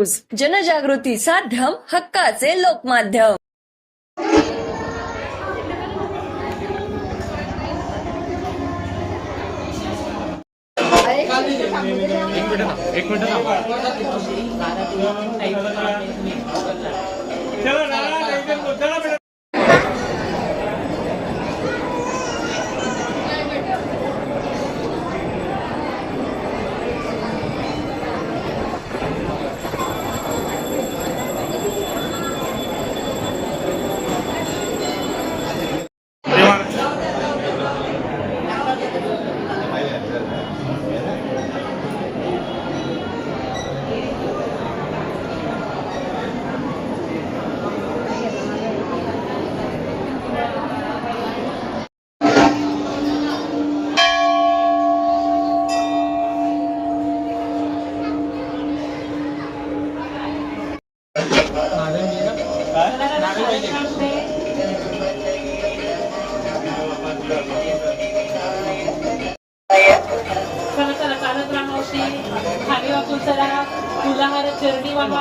News जनजागृती साध्यम हक्काचे लोकमाध्यम. चला हार चरणी वाढवा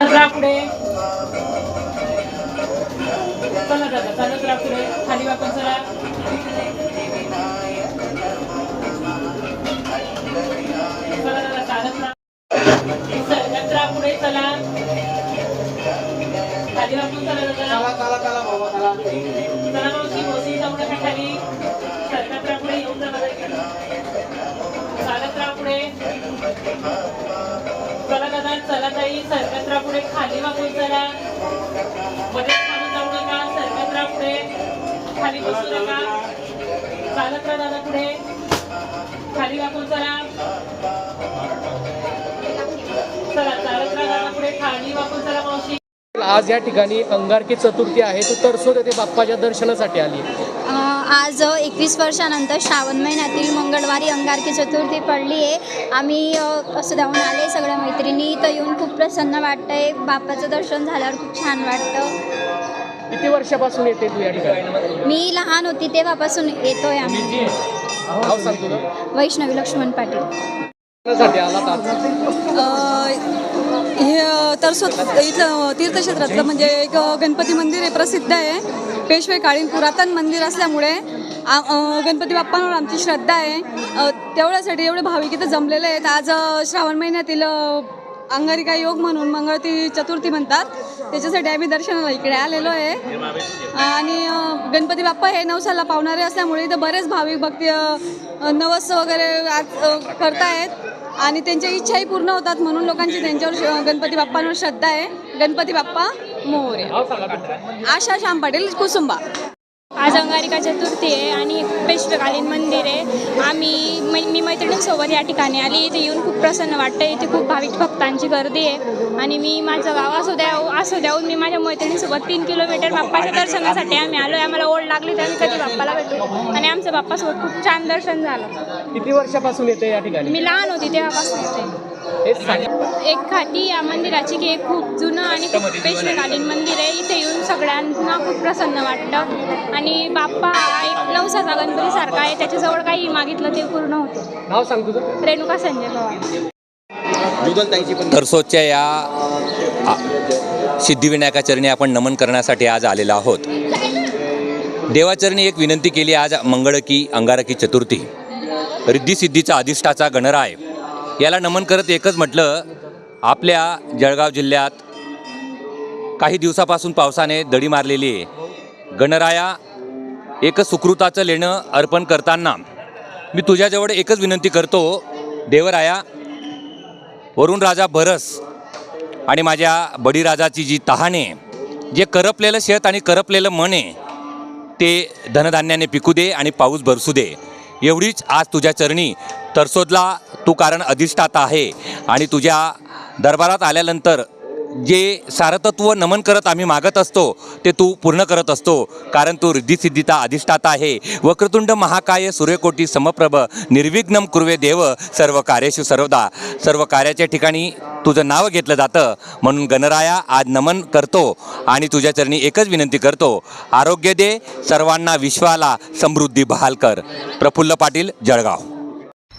चालत राहा पुढे. चला दादा चालत राहा पुढे. खाली वाकून चला. चला मावशी मावशी जाऊ नका खाली येऊन जा बरं राहा पुढे चला दादा चला ताई सरकत राहा खाली वाकून जरा मध्ये खाली जाऊ नका सरकत राहा पुढे खाली बसू नका. चालत राहा दादा पुढे खाली वाकून चला. आज या ठिकाणी अंगारकी चतुर्थी आहे. तू तरसोद येथे बाप्पाच्या दर्शनासाठी आली आज एकवीस वर्षानंतर श्रावण महिन्यातील मंगळवारी अंगारकी चतुर्थी पडली आहे. आम्ही असं धावून आले सगळ्या मैत्रिणी. इथं येऊन खूप प्रसन्न वाटतंय. बाप्पाचं दर्शन झाल्यावर खूप छान वाटतं. किती वर्षापासून येते तू या ठिकाणी? मी लहान होती तेव्हापासून येतोय आम्ही. वैष्णवी लक्ष्मण पाटील. आला तर स्व- इथलं तीर्थक्षेत्रातलं म्हणजे एक गणपती मंदिर हे प्रसिद्ध आहे. पेशवे काळीन पुरातन मंदिर असल्यामुळे आ- गणपती बाप्पांवर आमची श्रद्धा आहे. तेवढ्यासाठी एवढे भाविक इथं जमलेले आहेत. आज श्रावण महिन्यातील अंगारिका योग म्हणून मंगळती चतुर्थी म्हणतात. त्याच्यासाठी आम्ही दर्शनाला इकडे आलेलो आहे. आणि गणपती बाप्पा हे नवसाला पावणारे असल्यामुळे इथं बरेच भाविक भक्ती नवस वगैरे आज करतायत. आणि त्यांच्या इच्छाही पूर्ण होतात म्हणून लोकांची त्यांच्यावर गणपती बाप्पांवर श्रद्धा आहे. गणपती बाप्पा मोरे. आशा श्याम पाटील कुसुंबा. आज अंगारिका चतुर्थी आहे आणि पेशवेकालीन मंदिर आहे. आम्ही मै मी मैत्रिणींसोबत या ठिकाणी आली. इथे येऊन खूप प्रसन्न वाटतं इथे खूप भाविक भक्तांची गर्दी आहे. आणि मी माझं गाव असू द्या असू द्याहून मी माझ्या मैत्रिणीसोबत तीन किलोमीटर बाप्पाच्या दर्शनासाठी आम्ही आलो आम्हाला ओढ लागली तर आम्ही कधी बाप्पाला भेटू आणि आमचं बाप्पासोबत खूप छान दर्शन झालं. किती वर्षापासून येते या ठिकाणी? मी लहान होती तेव्हापासून येते. एक खाती या मंदिराची की एक खूप जुनं आणि खूप पेशवेकालीन मंदिर आहे. इथे येऊन सगळ्यांना खूप प्रसन्न वाटतं आणि बाप्पा एक नवसाचा गणपतीसारखा आहे. त्याच्याजवळ काही मागितलं ते पूर्ण होतं. नाव सांग तुझं. रेणुका संजय पवार. तरसोदच्या या आ, सिद्धिविनायका चरणी आपण नमन करण्यासाठी आज आलेलो आहोत. देवाचरणी एक विनंती केली आज मंगळकी अंगारकी चतुर्थी. रिद्धिसिद्धीचा अधिष्ठाचा गणराय. याला नमन करत एकच म्हटलं आपल्या जळगाव जिल्ह्यात काही दिवसापासून पावसाने दडी मारलेली आहे. गणराया एक सुकृताचं लेणं अर्पण करताना मी तुझ्याजवळ एकच विनंती करतो देवराया वरुण राजा भरस आणि माझ्या बडीराजाची जी तहाने जे करपलेलं शेत आणि करपलेलं मन आहे ते धनधान्याने पिकू दे आणि पाऊस बरसू दे. एवढीच आज तुझ्या चरणी तरसोदला तू कारण अधिष्ठाता आहे आणि तुझ्या दरबारात आल्यानंतर जे सारतत्व नमन करत आम्ही मागत असतो ते तू पूर्ण करत असतो. कारण तू रिद्धिसिद्धिता अधिष्ठाता आहे. वक्रतुंड महाकाय सूर्यकोटी समप्रभ निर्विघ्नम कुर्वे देव सर्व कार्यशु सर्वदा. सर्व कार्याच्या ठिकाणी तुझं नाव घेतलं जातं. म्हणून गणराया आज नमन करतो आणि तुझ्या चरणी एकच विनंती करतो. आरोग्य दे सर्वांना विश्वाला समृद्धी बहाल कर. प्रफुल्ल पाटील जळगाव.